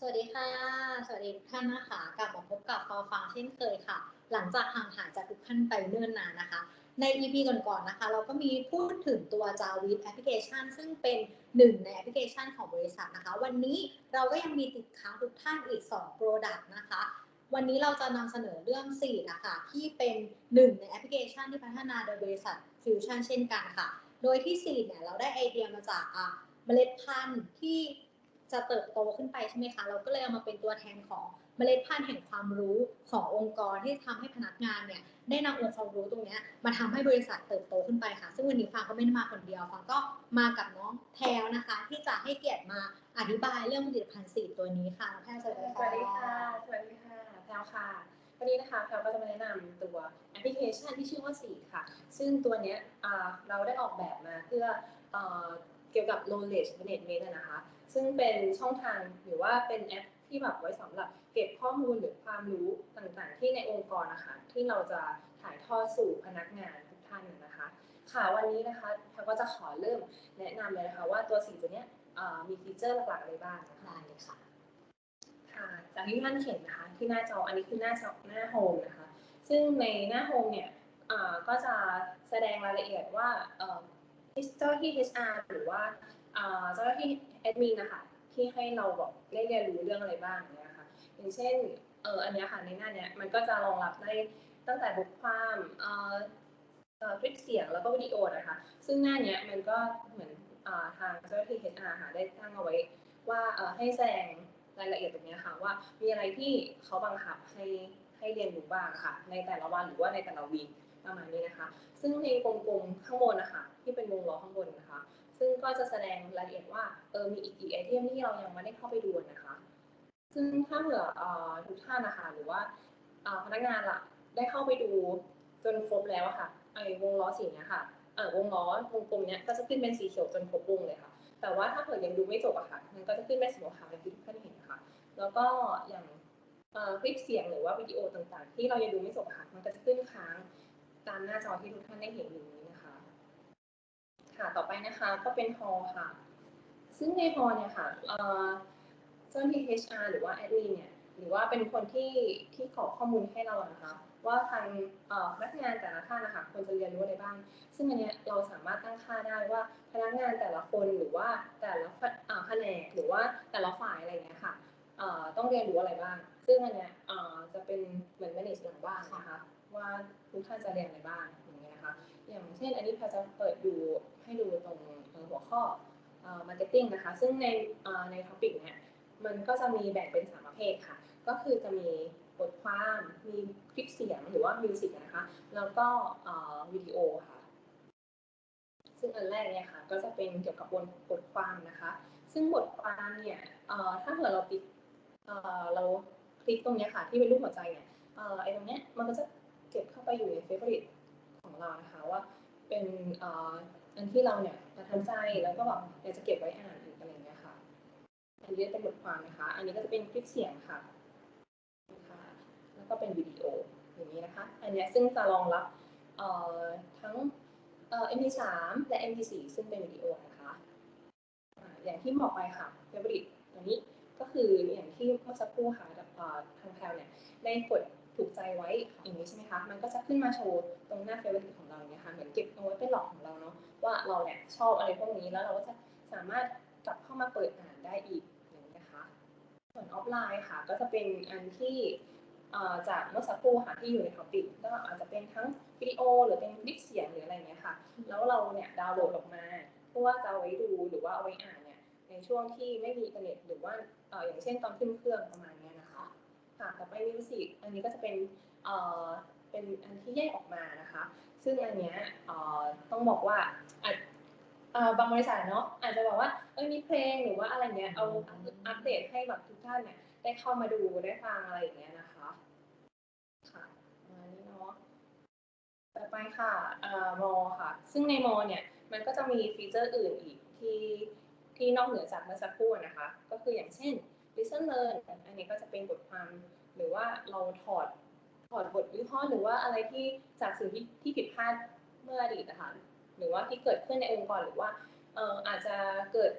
สวัสดีค่ะ สวัสดีทุกท่านนะคะ กลับมาพบกับฟอฟังเช่นเคยค่ะ หลังจากห่างหายจากทุกท่านไปเนิ่นนานนะคะ ใน EP ก่อนๆนะคะ เราก็มีพูดถึงตัว Java แอปพลิเคชันซึ่งเป็นหนึ่งในแอปพลิเคชันของบริษัทนะคะ วันนี้เราก็ยังมีติดค้างทุกท่านอีก 2 Product นะคะ วันนี้เราจะนำเสนอเรื่อง4นะคะที่เป็นหนึ่งในแอปพลิเคชันที่พัฒนาโดยบริษัท Fusion เช่นกันค่ะ โดยที่4เนี่ยเราได้ไอเดียมาจากอะเมล็ดพันธุ์ที่ จะเติบโตขึ้นไปใช่ไหมคะ เราก็เลยเอามาเป็นตัวแทนของเมล็ดพันธุ์แห่งความรู้ขององค์กรที่ทำให้พนักงานเนี่ยได้นำองค์ความรู้ตรงเนี้ยมาทำให้บริษัทเติบโตขึ้นไปค่ะ ซึ่งวันนี้ฟังก็ไม่ได้มาคนเดียวฟังก็มากับน้องแพลวนะคะ ที่จะให้เกียรติมาอธิบายเรื่องผลิตภัณฑ์สีตัวนี้ค่ะแพลวสวัสดีสวัสดีค่ะสวัสดีค่ะแพลวค่ะวันนี้นะคะแพลวก็จะมาแนะนำตัวแอปพลิเคชันที่ชื่อว่าสีค่ะ ซึ่งตัวเนี้ยเราได้ออกแบบมาเพื่ออ กี่ยวกับ knowledge management อะนะคะ ซึ่งเป็นช่องทางหรือว่าเป็นแอปที่แบบไว้สำหรับเก็บข้อมูลหรือความรู้ต่างๆ ที่ในองค์กรนะคะ ที่เราจะถ่ายทอดสู่พนักงานทุกท่านนะคะ ค่ะวันนี้นะคะแพลวก็จะขอเริ่มแนะนำเลยนะคะว่าตัวสีตัวเนี้ยเอ่อมีฟีเจอร์หลักๆอะไรบ้างนะคะได้เลยค่ะค่ะจากที่ท่านเห็นนะคะที่หน้าจออันนี้คือหน้าจอหน้าโฮมนะคะ ซึ่งในหน้าโฮมเนี่ยอ่าก็จะแสดงรายละเอียดว่า เอ่อเจ้าหน้าที่ HR หรือว่าอ่าเจ้าหน้าที่แอดมินนะคะที่ให้เราแบบได้เรียนรู้เรื่องอะไรบ้างเนี่ยนะคะอย่างเช่นเอออันนี้ค่ะในหน้าเนี้ยมันก็จะรองรับได้ตั้งแต่บทความเอ่อเอ่อคลิปเสียงแล้วก็วิดีโอนะคะ ซึ่งหน้าเนี้ยมันก็เหมือนอ่าทางเจ้าหน้าที่ HR ค่ะได้ตั้งเอาไว้ว่าเอ่อให้แสดงรายละเอียดตรงนี้ค่ะว่ามีอะไรที่เขาบังคับให้ให้เรียนรู้บ้างค่ะ ในแต่ละวันหรือว่าในแต่ละวีค ประมาณนี้นะคะ ซึ่งในกลมๆข้างบนนะคะที่เป็นวงล้อข้างบนนะคะ ซึ่งก็จะแสดงรายละเอียดว่าเออมีอีกกี่ไอเทมที่เรายังไม่ได้เข้าไปดูนะคะ ซึ่งถ้าเผื่ออทุกท่านนะคะหรือว่าพนักงานล่ะได้เข้าไปดูจนครบแล้วค่ะไอวงล้อสีเนี้ยค่ะเออวงล้อวงกลมเนี้ยก็จะขึ้นเป็นสีเขียวจนครบวงเลยค่ะ แต่ว่าถ้าเกิดยังดูไม่จบอะค่ะ มันก็จะขึ้นเป็นสีขาวอย่างที่ทุกท่านเห็นค่ะแล้วก็อย่างคลิปเสียงหรือว่าวิดีโอต่างๆ ที่เรายังดูไม่จบค่ะ มันก็จะขึ้นค้าง ตามหน้าจอที่ทุกท่านได้เห็นอยู่นี้นะคะ ค่ะต่อไปนะคะก็เป็นฮอลค่ะ ซึ่งในฮอลเนี่ยค่ะเอ่อเจ้าหน้าที่ HR หรือว่าแอดมินเนี่ยหรือว่าเป็นคนที่ที่ขอข้อมูลให้เรานะคะว่าทางอ่อพนักงานแต่ละท่านนะคะควรจะเรียนรู้อะไรบ้าง ซึ่งอันเนี้ยเราสามารถตั้งค่าได้ว่าพนักงานแต่ละคนหรือว่าแต่ละแผอ่าแผนกหรือว่าแต่ละฝ่ายอะไรเงี้ยค่ะเอ่อต้องเรียนรู้อะไรบ้าง ซึ่งอันเนี้ยเอ่อจะเป็นเหมือน manage หลังบ้านนะคะ ว่าทุกท่านจะเรียนอะไรบ้างอย่างเงี้ยนะคะ อย่างเช่นอันนี้พรจะเปิดดูให้ดูตรงหัวข้อเอ่อ marketing นะคะ ซึ่งในใน topic เนี่ยมันก็จะมีแบ่งเป็นสามประเภทค่ะ ก็คือจะมีบทความ มีคลิปเสียงหรือว่ามิวสิกนะคะ แล้วก็วิดีโอค่ะ ซึ่งอันแรกเนี่ยค่ะ ก็จะเป็นเกี่ยวกับบทบทความนะคะ ซึ่งบทความเนี่ยถ้าเกิดเราติดเราคลิกตรงเนี้ยค่ะที่เป็นรูปหัวใจเนี่ยไอ้ตรงเนี้ยมันก็จะ เก็บเข้าไปอยู่ใน favorite ของเรานะคะว่าเป็นอันที่เราเนี่ยประทับใจแล้วก็แบบอยากจะเก็บไว้อ่านอีกอะไรอย่างเงี้ยค่ะ อันนี้เป็นบทความนะคะ อันนี้ก็จะเป็นคลิปเสียงค่ะนะคะแล้วก็เป็นวิดีโออย่างนี้นะคะ อันนี้ซึ่งจะรองรับทั้งเอ่อ MP3 และ MP4 ซึ่งเป็นวิดีโอนะคะอ่าอย่างที่บอกไปค่ะ favorite ตัวนี้ก็คืออย่างที่เมื่อสักครู่ค่ะทางแพลวเนี่ยได้กด ถูกใจไว้อย่างนี้ใช่ไหมคะ มันก็จะขึ้นมาโชว์ตรงหน้า favorite ของเราเนี่ยค่ะ เหมือนเก็บเอาไว้เป็นหลอกของเราเนาะ ว่าเราเนี่ยชอบอะไรพวกนี้แล้วเราก็จะสามารถกลับเข้ามาเปิดอ่านได้อีกอย่างนี้นะคะ ส่วนออฟไลน์ค่ะ ก็จะเป็นอันที่เอ่อจากเมื่อสักครู่ค่ะที่อยู่ในท็อปิกก็อาจจะเป็นทั้งวิดีโอหรือเป็นคลิปเสียงหรืออะไรเงี้ยค่ะ แล้วเราเนี่ยดาวน์โหลดออกมาเพื่อว่าจะเอาไว้ดูหรือว่าเอาไว้อ่านเนี่ยในช่วงที่ไม่มีอินเทอร์เน็ตหรือว่าเอ่ออย่างเช่นตอนขึ้นเครื่องประมาณ ค่ะต่อไปมิวสิกอันนี้ก็จะเป็นเอ่อเป็นอันที่แยกออกมานะคะ ซึ่งอันเนี้ยเอ่อต้องบอกว่าอาจบางบริษัทเนาะอาจจะบอกว่าเอ้ยมีเพลงหรือว่าอะไรเงี้ยเอาอัปเดตให้แบบทุกท่านเนี่ยได้เข้ามาดูได้ฟังอะไรอย่างเงี้ยนะคะค่ะมานี้เนาะต่อไปค่ะเอ่อมอค่ะ ซึ่งในมอเนี่ยมันก็จะมีฟีเจอร์อื่นอีกที่ที่นอกเหนือจากเมื่อสักครู่นะคะ ก็คืออย่างเช่น listen learn อันนี้ก็จะเป็นบทความหรือว่าเราถอดถอดบทวิเคราะห์หรือว่าอะไรที่จากสิ่งที่ที่ผิดพลาดเมื่ออดีตนะคะหรือว่าที่เกิดขึ้นในองค์กรหรือว่าเอ่ออาจจะเกิด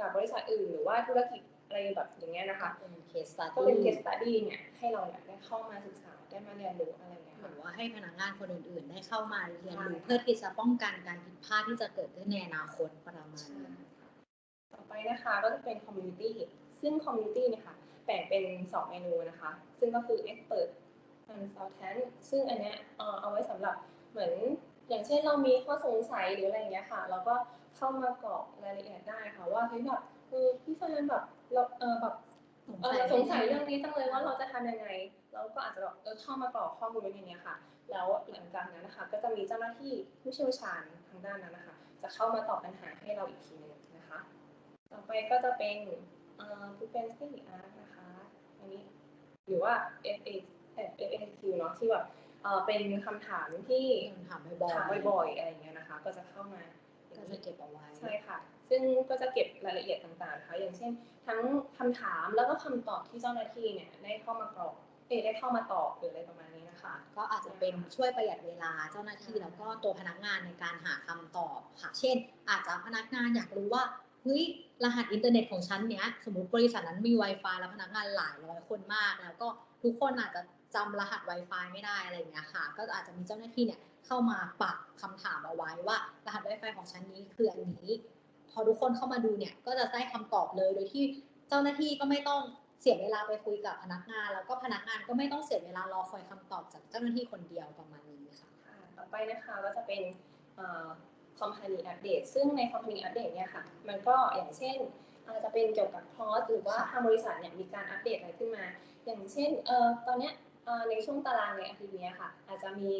กับบริษัทอื่น หรือว่าธุรกิจอะไรแบบอย่างเงี้ยนะคะเป็น case ก็เป็น study case study เนี่ยให้เราเนี่ยได้เข้ามาศึกษาได้มาเรียนรู้อะไรอย่างเงี้ยหรืค่ะอว่าให้พนักงานคนอื่นๆ ได้เข้ามาเรียนรู้ใช่เพื่อที่จะป้องกันการผิดพลาดที่จะเกิดขึ้นในอนาคตประมาณใช่นี้ต่อไปนะคะก็จะเป็น community ซึ่ง community เนี่ยค่ะแบ่งเป็น 2 เมนูนะคะ ซึ่งก็คือ expert consultant ซึ่งอันเนี้ยเอ่อเอาไว้สำหรับเหมือนอย่างเช่นเรามีข้อสงสัยหรืออะไรอย่างเงี้ยค่ะ เราก็เข้ามากรอกรายละเอียดได้ค่ะว่าเฮ้ยแบบเออพี่แฟนแบบเราเออแบบเออสงสัยเรื่องนี้จังเลยว่าเราจะทำยังไง เราก็อาจจะแบบเออเข้ามากรอกข้อมูลไว้ในเนี้ยค่ะ แล้วหลังจากนั้นนะคะ ก็จะมีเจ้าหน้าที่ผู้เชี่ยวชาญทางด้านนั้นนะคะ จะเข้ามาตอบปัญหาให้เราอีกทีหนึงนะคะ ต่อไปก็จะเป็น เอ่อ frequency art นะคะ อันนี้หรือว่า FA FAQ เนาะที่แบบเอ่อเป็นคำถามที่คำถามบ่อยๆถามบ่อยๆอะไรอย่างเงี้ยนะคะ ก็จะเข้ามาก็จะเก็บเอาไว้ ใช่ค่ะ ซึ่งก็จะเก็บรายละเอียดต่างๆนะคะอย่างเช่น ทั้งคำถามแล้วก็คำตอบที่เจ้าหน้าที่เนี่ยได้เข้ามากรอกเอยได้เข้ามาตอบหรืออะไรประมาณนี้นะคะ ก็อาจจะเป็นช่วยประหยัดเวลาเจ้าหน้าที่แล้วก็ตัวพนักงานในการหาคำตอบค่ะ เช่น อาจจะพนักงานอยากรู้ว่า เฮ้ยรหัสอินเทอร์เน็ตของฉันเนี้ยสมมติบริษัทนั้นมี Wi-Fi แล้วพนักงานหลายร้อยคนมาก แล้วก็ทุกคนอาจจะจำรหัส Wi-Fi ไม่ได้อะไรอย่างเงี้ยค่ะ ก็อาจจะมีเจ้าหน้าที่เนี่ยเข้ามาปักคำถามเอาไว้ว่ารหัส Wi-Fi ของฉันนี้คืออันนี้ พอทุกคนเข้ามาดูเนี่ยก็จะได้คำตอบเลยโดยที่เจ้าหน้าที่ก็ไม่ต้องเสียเวลาไปคุยกับพนักงาน แล้วก็พนักงานก็ไม่ต้องเสียเวลารอคอยคำตอบจากเจ้าหน้าที่คนเดียวประมาณนี้ค่ะต่อไปนะคะก็จะเป็น company update ซึ่งใน company update เนี่ยค่ะ มันก็อย่างเช่นอาจจะเป็นเกี่ยวกับคอร์สหรือว่าทางบริษัทเนี่ยมีการอัปเดตอะไรขึ้นมา อย่างเช่นเอ่อตอนเนี้ยในช่วงตารางในอาทิตย์เนี้ยค่ะ อาจจะมี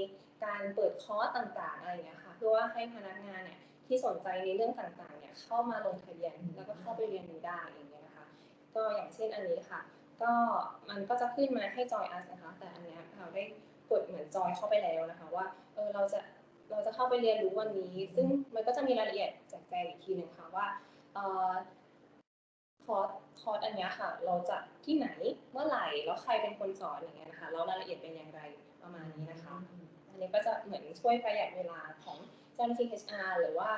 การเปิดคอร์สต่างๆอะไรอย่างเงี้ยค่ะเพื่อว่าให้พนักงานเนี่ยที่สนใจในเรื่องต่างๆเนี่ยเข้ามาลงทะเบียนแล้วก็เข้าไปเรียนรู้ได้อย่างเงี้ยนะคะ ก็อย่างเช่นอันนี้ค่ะ ก็มันก็จะขึ้นมาให้ join us นะคะ แต่อันเนี้ยเราได้กดเหมือนจอยเข้าไปแล้วนะคะ ว่าเออเราจะ เราจะเข้าไปเรียนรู้วันนี้ ซึ่งมันก็จะมีรายละเอียดแจกแจงอีกทีหนึ่งค่ะว่าเอ่อคอร์สคอร์สอันเนี้ยค่ะ เราจะที่ไหนเมื่อไหร่แล้วใครเป็นคนสอนอย่างเงี้ยนะคะแล้วรายละเอียดเป็นอย่างไรประมาณนี้นะคะ อันนี้ก็จะเหมือนช่วยประหยัดเวลาของเจ้าหน้าที่ HR หรือว่า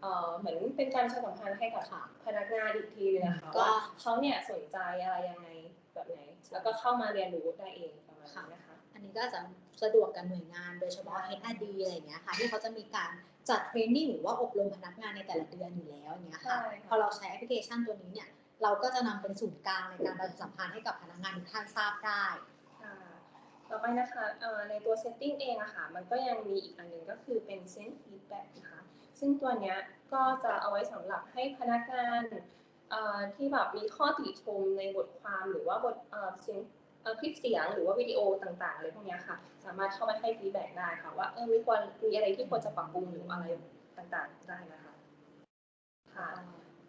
เอ่อเหมือนเป็นการประชาสัมพันธ์ให้กับค่ะพนักงานอีกทีเลยนะคะก็ว่าเขาเนี่ยสนใจอะไรยังไงแบบไหน แล้วก็เข้ามาเรียนรู้ได้เองประมาณนี้นะคะ อันนี้ก็จะสะดวกกับหน่วยงานโดยเฉพาะ HRD อะไรอย่างเงี้ยค่ะที่เขาจะมีการจัดเทรนนิ่งหรือว่าอบรมพนักงานในแต่ละเดือนอยู่แล้วอย่างเงี้ยค่ะใช่ค่ะพอเราใช้แอปพลิเคชันตัวนี้เนี่ยเราก็จะนำเป็นศูนย์กลางในการประชาสัมพันธ์ให้กับพนักงานทุกท่านทราบได้ค่ะต่อไปนะคะเอ่อในตัว setting เองอะค่ะมันก็ยังมีอีกอันหนึงก็คือเป็น send feedback นะคะซึ่งตัวเนี้ยก็จะเอาไว้สำหรับให้พนักงานเอ่อที่แบบมีข้อติชมในบทความหรือว่าบทเอ่อเสียงเอ่อ คลิปเสียงหรือว่าวิดีโอต่างๆอะไรพวกนี้ค่ะ สามารถเข้ามาให้ feedback ได้ค่ะ ว่าเออมีควรมีอะไรที่ควรจะปรับปรุงหรืออะไรต่างๆได้นะคะค่ะ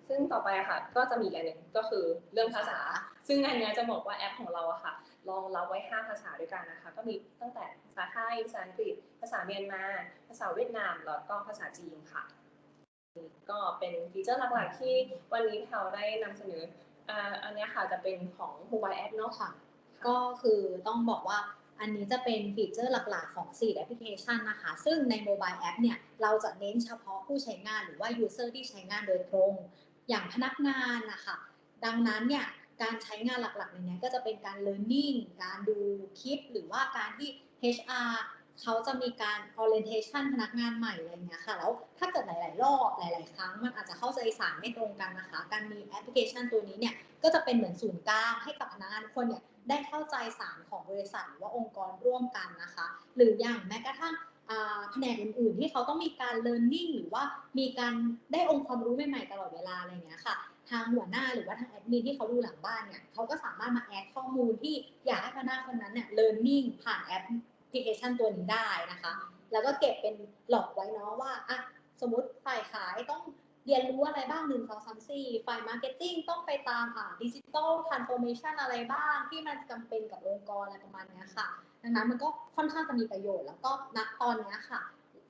ซึ่งต่อไปค่ะก็จะมีอีกอันหนึ่งก็คือเรื่องภาษา ซึ่งอันเนี้ยจะบอกว่าแอปของเราอะค่ะรองรับไว้ 5 ภาษาด้วยกันนะคะ ก็มีตั้งแต่ภาษาไทยภาษาอังกฤษ ภาษาเมียนมา ภาษาเวียดนาม แล้วก็ภาษาจีนค่ะ ก็เป็นฟีเจอร์หลักๆที่วันนี้เราได้นำเสนออ,อันนี้ค่ะจะเป็นของ mobile app เนาะค่ะ ก็คือต้องบอกว่าอันนี้จะเป็นฟีเจอร์หลักๆ ของ Seed Application นะคะ ซึ่งในโมบายแอปเนี่ย เราจะเน้นเฉพาะผู้ใช้งานหรือว่า User ที่ใช้งานโดยตรง อย่างพนักงานนะคะ ดังนั้นเนี่ย การใช้งานหลักๆในนี้ก็จะเป็นการ learning การดูคลิป หรือว่าการที่ HR เขาจะมีการ orientation พนักงานใหม่อะไรเงี้ยค่ะ แล้วถ้าเกิดหลาย ๆ รอบหลาย ๆ ครั้ง มันอาจจะเข้าใจสารไม่ตรงกันนะคะ การมีแอปพลิเคชันตัวนี้เนี่ย ก็จะเป็นเหมือนศูนย์กลางให้กับพนักงานทุกคนเนี่ย ได้เข้าใจสารของบริษัทหรือว่าองค์กรร่วมกันนะคะ หรืออย่างแม้กระทั่งแผนกอื่นๆ ที่เขาต้องมีการ learning หรือว่ามีการได้องค์ความรู้ใหม่ๆตลอดเวลาอะไรอย่างเงี้ยค่ะ ทางหัวหน้าหรือว่าทางแอดมินที่เขาดูหลังบ้านเนี่ยเขาก็สามารถมาแอดข้อมูลที่อยากให้พนักงานคนนั้นเนี่ย learning ผ่านแอปพลิเคชันตัวนี้ได้นะคะ แล้วก็เก็บเป็นหลอกไว้เนาะว่าอะสมมติฝ่ายขายต้อง เรียนรู้อะไรบ้างหนึ่งสองสามสี่ฝ่ายมาร์เก็ตติ้งต้องไปตามอ่าดิจิตอลทรานส์โฟเมชันอะไรบ้าง ที่มันจำเป็นกับองค์กรอะไรประมาณนี้ค่ะ ดังนั้นมันก็ค่อนข้างจะมีประโยชน์ แล้วก็ณตอนนี้ค่ะ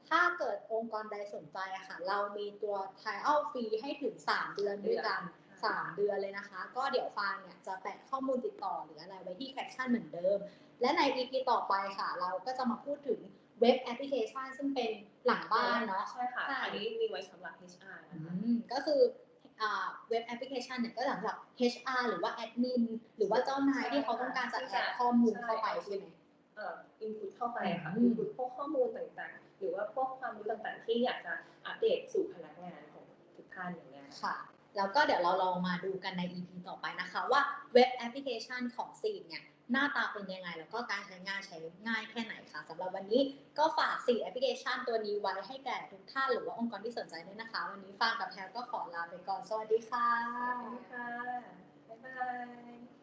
ถ้าเกิดองค์กรใดสนใจอะค่ะ เรามีตัว trial ฟรีให้ถึง 3 เดือนด้วยกัน 3 เดือนเลยนะคะ ก็เดี๋ยวฟางเนี่ยจะแปะข้อมูลติดต่อหรืออะไรไว้ที่แคปชั่นเหมือนเดิม และใน EP ต่อไปค่ะ เราก็จะมาพูดถึงเว็บแอปพลิเคชันซึ่งเป็นหลังบ้านเนาะใช่ค่ะ ใช่อันนี้มีไว้สำหรับ HR อืนะคะมก็คือออ่าเว็บแอปพลิเคชันเนี่ยก็สำหรับ HR หรือว่าแอดมินหรือว่าเจ้านายที่เขาต้องการจะแอดข้อมูลเข้าไปใช่ไหมเอ่อ input เข้าไปค่ะอืม input พวกข้อมูลต่างๆ หรือว่าพวกความรู้ต่างๆ ที่อยากจะอัปเดตสู่พนักงานของทุกท่านอย่างเงี้ยค่ะค่ะแล้วก็เดี๋ยวเราลองมาดูกันใน EP ต่อไปนะคะ ว่าเว็บแอปพลิเคชันของซีดเนี่ย หน้าตาเป็นยังไง แล้วก็การใช้งานใช้ง่ายแค่ไหนคะสำหรับวันนี้ก็ฝากสี่แอปพลิเคชันตัวนี้ไว้ให้แก่ทุกท่านหรือว่าองค์กรที่สนใจด้วยนะคะ วันนี้ฟางกับแพรก็ขอลาไปก่อน สวัสดีค่ะสวัสดีค่ะบ๊ายบาย